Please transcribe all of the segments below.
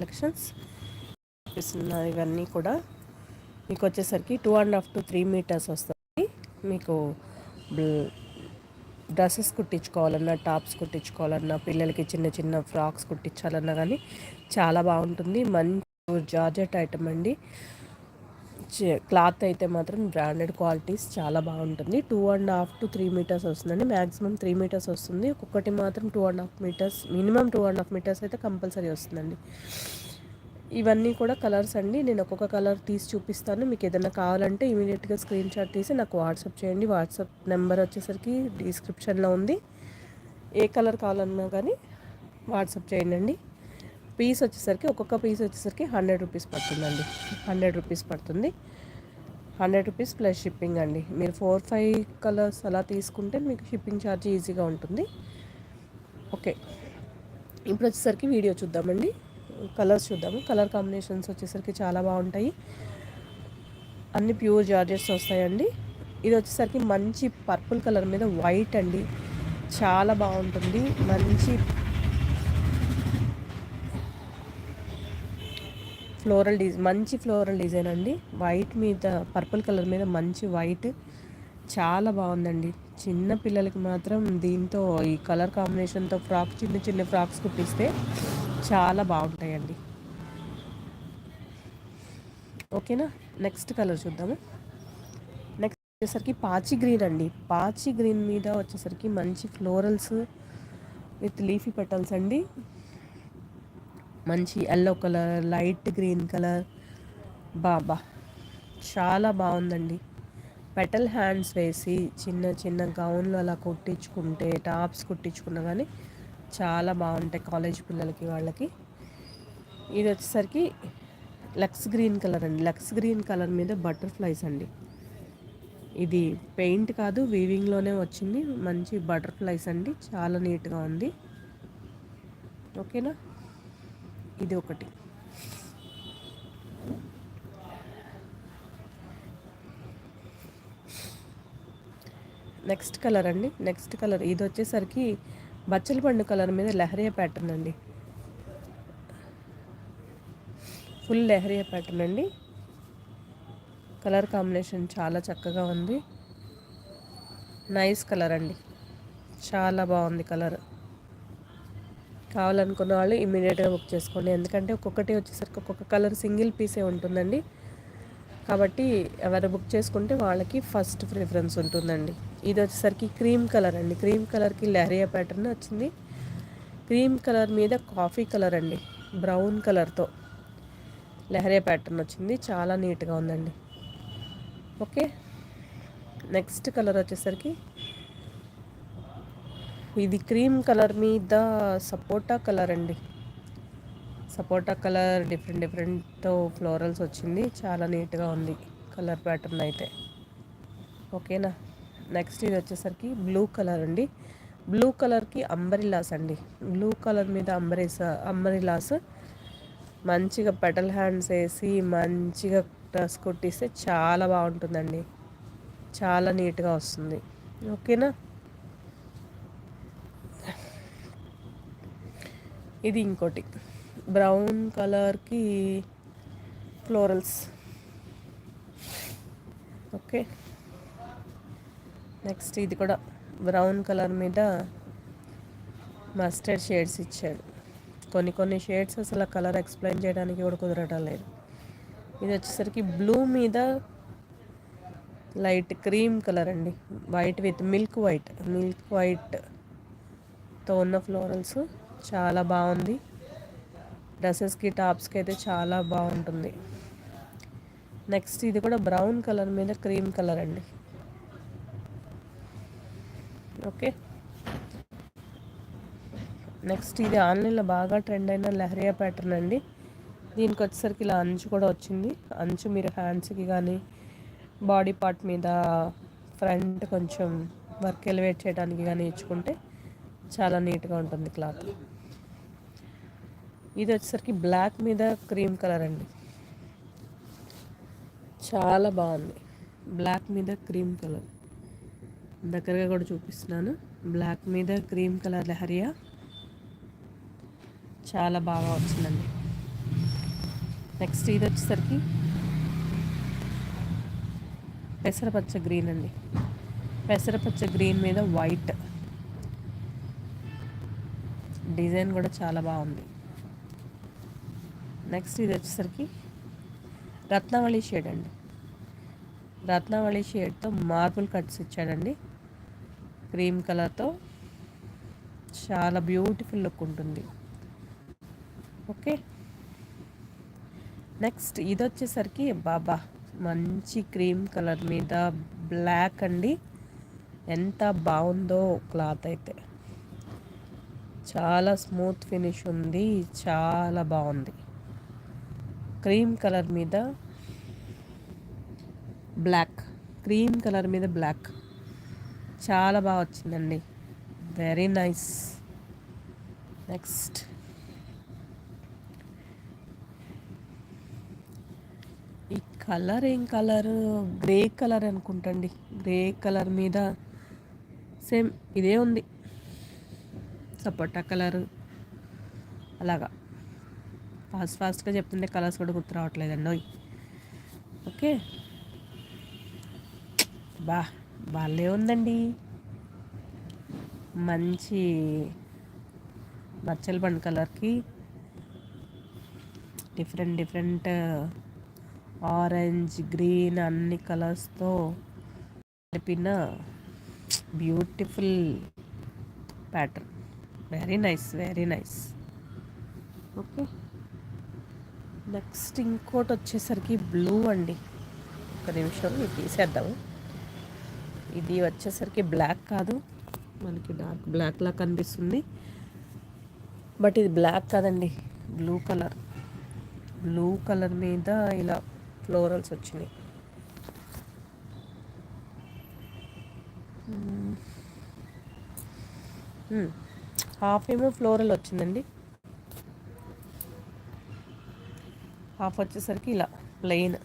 Collections. చూపిస్తున్నారు ఇవన్నీ కూడా మీకు వచ్చేసరికి two and half to three metres వస్తుంది మీకు డ్రెస్సెస్ కుట్టించుకోవాలన్నా టాప్స్ కుట్టించుకోవాలన్నా పిల్లలకి చిన్న చిన్న ఫ్రాక్స్ కుట్టించాలన్నా కానీ చాలా బాగుంటుంది. మంచి జార్జెట్ ఐటమ్ అండి. క్లాత్ అయితే మాత్రం బ్రాండెడ్ క్వాలిటీస్ చాలా బాగుంటుంది. Two and half to three metres వస్తుందండి. మ్యాక్సిమం త్రీ మీటర్స్ వస్తుంది. ఒక్కొక్కటి మాత్రం two and half metres minimum two and half metres అయితే కంపల్సరీ వస్తుందండి. ఇవన్నీ కూడా కలర్స్ అండి. నేను ఒక్కొక్క కలర్ తీసి చూపిస్తాను. మీకు ఏదైనా కావాలంటే ఇమీడియట్గా స్క్రీన్ షాట్ తీసి నాకు వాట్సాప్ చేయండి. వాట్సాప్ నెంబర్ వచ్చేసరికి డిస్క్రిప్షన్లో ఉంది. ఏ కలర్ కావాలన్నా కానీ వాట్సాప్ చేయండి పీస్ వచ్చేసరికి ఒక్కొక్క పీస్ వచ్చేసరికి హండ్రెడ్ రూపీస్ పడుతుందండి. హండ్రెడ్ రూపీస్ పడుతుంది. హండ్రెడ్ రూపీస్ ప్లస్ షిప్పింగ్ అండి. మీరు ఫోర్ ఫైవ్ కలర్స్ అలా తీసుకుంటే మీకు షిప్పింగ్ ఛార్జ్ ఈజీగా ఉంటుంది. ఓకే. ఇప్పుడు వచ్చేసరికి వీడియో చూద్దామండి. కలర్స్ చూద్దాము. కలర్ కాంబినేషన్స్ వచ్చేసరికి చాలా బాగుంటాయి. అన్ని ప్యూర్ జార్జెస్ వస్తాయండి. ఇది వచ్చేసరికి మంచి పర్పుల్ కలర్ మీద వైట్ అండి. చాలా బాగుంటుంది. మంచి ఫ్లోరల్ డిజైన్ మంచి ఫ్లోరల్ డిజైన్ అండి. వైట్ మీద పర్పుల్ కలర్ మీద మంచి వైట్. చాలా బాగుందండి. చిన్న పిల్లలకి మాత్రం దీంతో ఈ కలర్ కాంబినేషన్తో ఫ్రాక్ చిన్న చిన్న ఫ్రాక్స్ కుట్టిస్తే చాలా బాగుంటాయండి. ఓకేనా? నెక్స్ట్ కలర్ చూద్దాము. నెక్స్ట్ వచ్చేసరికి పాచి గ్రీన్ అండి. పాచి గ్రీన్ మీద వచ్చేసరికి మంచి ఫ్లోరల్స్ విత్ లీఫీ పెటల్స్ అండి. మంచి yellow colour light green colour బాబా చాలా బాగుందండి. పెటల్ హ్యాండ్స్ వేసి చిన్న చిన్న గౌన్లు అలా కుట్టించుకుంటే టాప్స్ కుట్టించుకున్నా కానీ చాలా బాగుంటాయి కాలేజ్ పిల్లలకి వాళ్ళకి. ఇది వచ్చేసరికి లక్స్ గ్రీన్ కలర్ అండి. లక్స్ గ్రీన్ కలర్ మీద బటర్ఫ్లైస్ అండి. ఇది పెయింట్ కాదు వీవింగ్లోనే వచ్చింది. మంచి బటర్ఫ్లైస్ అండి. చాలా నీట్గా ఉంది. ఓకేనా? ఇది ఒకటి నెక్స్ట్ కలర్ అండి. నెక్స్ట్ కలర్ ఇది వచ్చేసరికి బచ్చల పండు కలర్ మీద లెహరియా ప్యాటర్న్ అండి. ఫుల్ లెహరియా ప్యాటర్న్ అండి. కలర్ కాంబినేషన్ చాలా చక్కగా ఉంది. నైస్ కలర్ అండి. చాలా బాగుంది కలర్. కావాలనుకున్న వాళ్ళు ఇమీడియట్గా బుక్ చేసుకోండి. ఎందుకంటే ఒక్కొక్కటి వచ్చేసరికి ఒక్కొక్క కలర్ సింగిల్ పీసే ఉంటుందండి. కాబట్టి ఎవరు బుక్ చేసుకుంటే వాళ్ళకి ఫస్ట్ ప్రిఫరెన్స్ ఉంటుందండి. ఇది వచ్చేసరికి క్రీమ్ కలర్ అండి. క్రీమ్ కలర్కి లహరియా ప్యాటర్న్ వచ్చింది. క్రీమ్ కలర్ మీద కాఫీ కలర్ అండి. బ్రౌన్ కలర్తో లహరియా ప్యాటర్న్ వచ్చింది. చాలా నీట్గా ఉందండి. ఓకే. నెక్స్ట్ కలర్ వచ్చేసరికి ఇది క్రీమ్ కలర్ మీద సపోటా కలర్ అండి. సపోటా కలర్ డిఫరెంట్ డిఫరెంట్ ఫ్లోరల్స్ వచ్చింది. చాలా నీట్గా ఉంది కలర్ ప్యాటర్న్ అయితే. ఓకేనా? నెక్స్ట్ ఇది వచ్చేసరికి బ్లూ కలర్ అండి. బ్లూ కలర్కి అంబరిలాస్ అండి. బ్లూ కలర్ మీద అంబరీసా అంబరిలాస్ మంచిగా పెటల్ హ్యాండ్స్ వేసి మంచిగా డ్రెస్ కుట్టిస్తే చాలా బాగుంటుందండి. చాలా నీట్గా వస్తుంది. ఓకేనా? ఇది ఇంకోటి. బ్రౌన్ కలర్కి ఫ్లోరల్స్. ఓకే. నెక్స్ట్ ఇది కూడా బ్రౌన్ కలర్ మీద మస్టర్డ్ షేడ్స్ ఇచ్చాడు. కొన్ని కొన్ని షేడ్స్ అసలు కలర్ ఎక్స్ప్లెయిన్ చేయడానికి కూడా కుదరటం లేదు. ఇది వచ్చేసరికి బ్లూ మీద లైట్ క్రీమ్ కలర్ అండి. White with milk white. Milk వైట్తో ఉన్న ఫ్లోరల్స్. చాలా బాగుంది. డ్రెస్సెస్కి టాప్స్కి అయితే చాలా బాగుంటుంది. నెక్స్ట్ ఇది కూడా బ్రౌన్ కలర్ మీద క్రీమ్ కలర్ అండి. ఓకే. నెక్స్ట్ ఇది ఆన్లైన్లో బాగా ట్రెండ్ అయిన లహరియా ప్యాటర్న్ అండి. దీనికి వచ్చేసరికి ఇలా అంచు కూడా వచ్చింది. అంచు మీరు హ్యాండ్స్కి కానీ బాడీ పార్ట్ మీద ఫ్రంట్ కొంచెం వర్క్ ఎలివేట్ చేయడానికి కానీ ఇచ్చుకుంటే చాలా నీట్గా ఉంటుంది క్లాత్. ఇది వచ్చేసరికి బ్లాక్ మీద క్రీమ్ కలర్ అండి. చాలా బాగుంది. బ్లాక్ మీద క్రీమ్ కలర్. దగ్గరగా కూడా చూపిస్తున్నాను. బ్లాక్ మీద క్రీమ్ కలర్ లహరియా. చాలా బాగా వచ్చిందండి. నెక్స్ట్ ఇది వచ్చేసరికి పెసరపచ్చ గ్రీన్ అండి. పెసరపచ్చ గ్రీన్ మీద వైట్. డిజైన్ కూడా చాలా బాగుంది. నెక్స్ట్ ఇది వచ్చేసరికి రత్నావళి షేడ్ అండి. రత్నావళి షేడ్తో మార్బుల్ కట్స్ ఇచ్చాడండి. క్రీమ్ కలర్తో చాలా బ్యూటిఫుల్ లుక్ ఉంటుంది. ఓకే నెక్స్ట్ ఇది వచ్చేసరికి బాబా మంచి క్రీమ్ కలర్ మీద బ్లాక్ అండి. ఎంత బాగుందో క్లాత్ అయితే. చాలా స్మూత్ ఫినిష్ ఉంది. చాలా బాగుంది. క్రీమ్ కలర్ మీద బ్లాక్. క్రీమ్ కలర్ మీద బ్లాక్. చాలా బాగా వచ్చిందండి. వెరీ నైస్ నెక్స్ట్ ఈ కలర్ ఏం కలర్? గ్రే కలర్ అనుకుంటండి. గ్రే కలర్ మీద సేమ్ ఇదే ఉంది. సపోటా కలర్. అలాగా. ఫాస్ట్ ఫాస్ట్గా చెప్తుంటే కలర్స్ కూడా గుర్తు రావట్లేదండి ఓకే. బా బాగాలే ఉందండి. మంచి మచ్చల బండ్ కలర్కి డిఫరెంట్ డిఫరెంట్ ఆరెంజ్ గ్రీన్ అన్ని కలర్స్తో కలిపిన beautiful pattern. Very nice very nice. Okay. Next ఇంకోటి వచ్చేసరికి బ్లూ అండి. ఒక నిమిషం ఇది తీసేద్దాము ఇది వచ్చేసరికి బ్లాక్ కాదు. మనకి డార్క్ బ్లాక్లా కనిపిస్తుంది. బట్ ఇది బ్లాక్ కాదండి. Blue colour. బ్లూ కలర్ మీద ఇలా ఫ్లోరల్స్ వచ్చినాయి. హాఫ్ ఏమో ఫ్లోరల్ వచ్చిందండి. హాఫ్ వచ్చేసరికి ఇలా plain.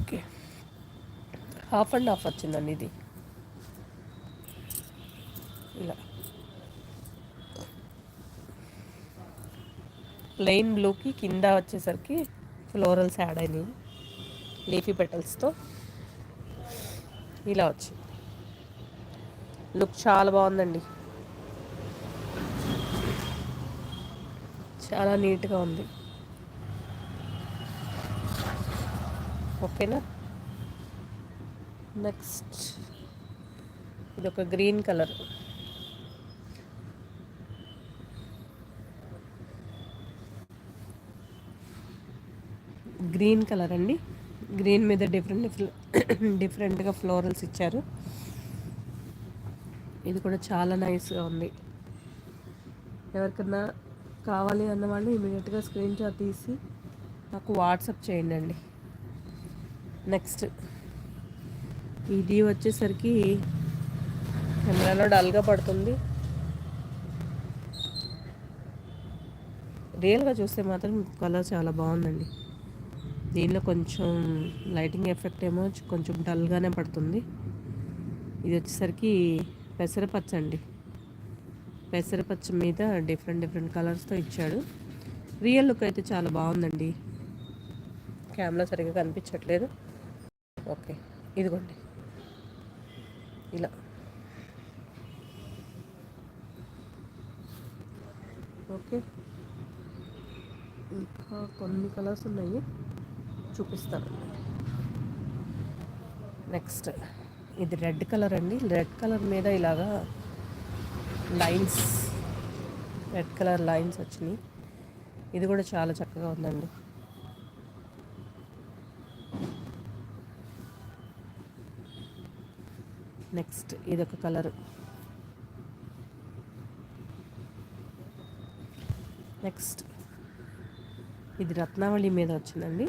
Okay. Half and half వచ్చిందండి ఇది. ఇలా. ప్లెయిన్ బ్లూకి కింద వచ్చేసరికి ఫ్లోరల్స్ యాడ్ అయినాయి. లీఫీ పెటల్స్తో ఇలా వచ్చింది. లుక్ చాలా బాగుందండి. చాలా నీట్గా ఉంది. ఓకేనా? నెక్స్ట్ ఇది ఒక గ్రీన్ కలర్. గ్రీన్ కలర్ అండి. గ్రీన్ మీద డిఫరెంట్ డిఫరెంట్గా ఫ్లోరల్స్ ఇచ్చారు. ఇది కూడా చాలా నైస్గా ఉంది. ఎవరికన్నా కావాలి అన్నవాళ్ళు ఇమీడియట్గా స్క్రీన్ షాట్ తీసి నాకు వాట్సాప్ చేయండి నెక్స్ట్. ఇది వచ్చేసరికి కెమెరాలో డల్గా పడుతుంది. రియల్గా చూస్తే మాత్రం కలర్ చాలా బాగుందండి. దీనిలో కొంచెం లైటింగ్ ఎఫెక్ట్ ఏమో కొంచెం డల్గానే పడుతుంది. ఇది వచ్చేసరికి పెసరపచ్చ అండి పెసరపచ్చ మీద డిఫరెంట్ డిఫరెంట్ కలర్స్తో ఇచ్చాడు. రియల్ లుక్ అయితే చాలా బాగుందండి. కెమెరా సరిగ్గా కనిపించట్లేదు. ఓకే ఇదిగోండి. ఇలా. ఓకే ఇంకా కొన్ని కలర్స్ ఉన్నాయి. చూపిస్తాను. నెక్స్ట్ ఇది రెడ్ కలర్ అండి. రెడ్ కలర్ మీద ఇలాగా లైన్స్ రెడ్ కలర్ లైన్స్ వచ్చినాయి. ఇది కూడా చాలా చక్కగా ఉందండి. నెక్స్ట్ ఇదొక కలర్. నెక్స్ట్ ఇది రత్నావళి మీద వచ్చిందండి.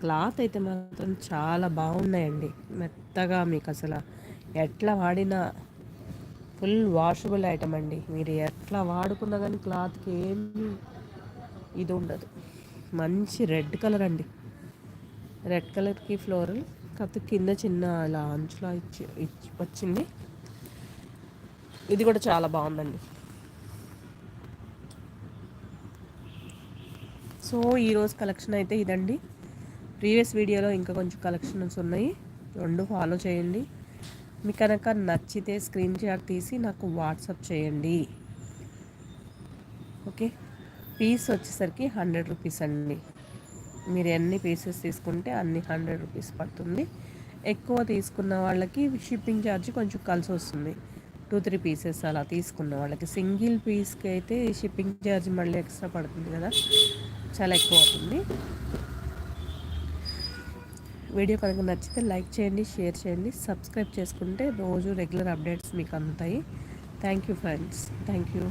క్లాత్ అయితే మాత్రం చాలా బాగున్నాయండి. మెత్తగా మీకు అసలు ఎట్లా వాడినా ఫుల్ వాషబుల్ ఐటమ్ అండి. మీరు ఎట్లా వాడుకున్నా కానీ క్లాత్కి ఏమి ఇది ఉండదు. మంచి రెడ్ కలర్ అండి. రెడ్ కలర్కి ఫ్లోరల్ కాకపోతే కింద చిన్న ఇలా అంచులా ఇచ్చి ఇచ్చి వచ్చింది. ఇది కూడా చాలా బాగుందండి. సో ఈరోజు కలెక్షన్ అయితే ఇదండి. ప్రీవియస్ వీడియోలో ఇంకా కొంచెం కలెక్షన్స్ ఉన్నాయి. రెండు ఫాలో చేయండి. మీకు కనుక నచ్చితే స్క్రీన్ షాట్ తీసి నాకు వాట్సాప్ చేయండి. ఓకే? పీస్ వచ్చేసరికి హండ్రెడ్ రూపీస్ అండి. మీరు ఎన్ని పీసెస్ తీసుకుంటే అన్ని హండ్రెడ్ రూపీస్ పడుతుంది. ఎక్కువ తీసుకున్న వాళ్ళకి షిప్పింగ్ ఛార్జ్ కొంచెం కలిసి వస్తుంది. టూ త్రీ పీసెస్ అలా తీసుకున్న వాళ్ళకి. సింగిల్ పీస్కి అయితే షిప్పింగ్ ఛార్జ్ మళ్ళీ ఎక్స్ట్రా పడుతుంది కదా. చాలా ఎక్కువ అవుతుంది. వీడియో కనుక నచ్చితే లైక్ చేయండి షేర్ చేయండి. సబ్స్క్రైబ్ చేసుకుంటే రోజు రెగ్యులర్ అప్డేట్స్ మీకు అందుతాయి. Thank you friends thank you